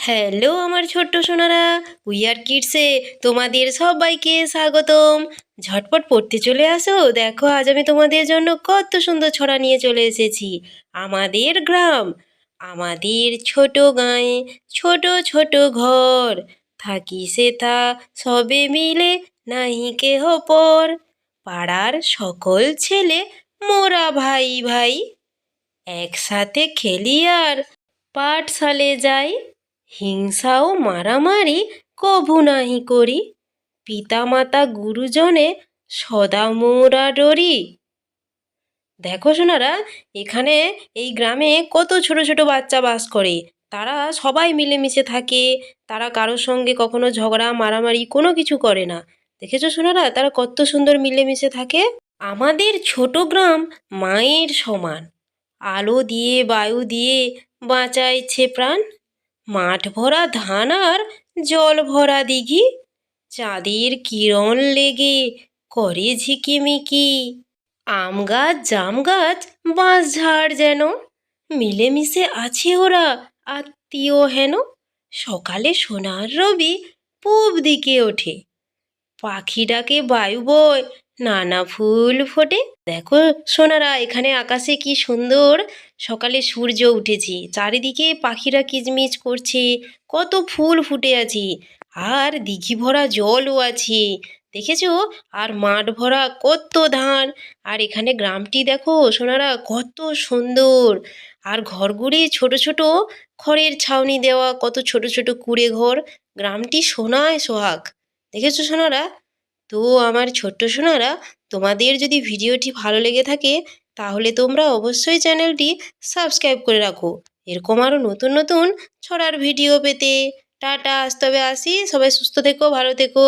Hello আমার ছোট্ট Sonara we are কিডসে তোমাদের সবাইকে স্বাগতম। ঝটপট পড়তে চলে আসো, দেখো আজ আমি তোমাদের জন্য কত সুন্দর ছড়া নিয়ে চলে এসেছি। আমাদের গ্রাম, আমাদের ছোট গাঁয়ে ছোট ছোট ঘর, থাকি সেথা সবে মিলে নাহি কেহ পর। পাড়ার সকল ছেলে মোরা ভাই ভাই, একসাথে খেলি আর পাঠশালে যাই। হিংসা ও মারামারি কভু নাহি করি। পিতামাতা গুরুজনে সদা মোরা ডরি দেখো সোনারা, এখানে এই গ্রামে কত ছোট ছোট বাচ্চা বাস করে। তারা সবাই মিলেমিশে থাকে। তারা কারোর সঙ্গে কখনো ঝগড়া, মারামারি কোনো কিছু করে না। দেখেছ সোনারা, তারা কত সুন্দর মিলেমিশে থাকে। আমাদের ছোট গ্রাম মায়ের সমান। আলো দিয়ে, বায়ু দিয়ে বাঁচাইছে প্রাণ। মাঠ ভরা ধান আর জল ভরা দিঘি। চাঁদের কিরণ লেগে করে ঝিকিমিকি। আম গাছ, জাম গাছ, বাঁশ ঝাড় যেন। মিলেমিশে আছে ওরা, আত্মীয় হেন। সকালে সোনার রবি পূব দিকে ওঠে। পাখি ডাকে বায়ু বয় নানা ফুল ফোটে। দেখো সোনারা, এখানে আকাশে কি সুন্দর। সকালে সূর্য উঠেছে, চারিদিকে পাখিরা কিচমিচ করছে, কত ফুল ফুটে আছে। আর দিঘি ভরা জলও আছে, দেখেছ? আর মাঠ ভরা কত ধান। আর এখানে গ্রামটি দেখো, সোনারা কত সুন্দর। আর ঘরগুলি ছোট ছোট, খড়ের ছাউনি দেওয়া, কত ছোট ছোট কুড়ে ঘর। গ্রামটি সোনায় সোহাগ, দেখেছ সোনারা? তো আমার ছোট্ট সোনারা, তোমাদের যদি ভিডিওটি ভালো লেগে থাকে, তাহলে তোমরা অবশ্যই চ্যানেলটি সাবস্ক্রাইব করে রাখো। এরকম আরও নতুন নতুন ছড়ার ভিডিও পেতে। টাটা, আজ তবে আসি। সবাই সুস্থ থেকো, ভালো থেকো।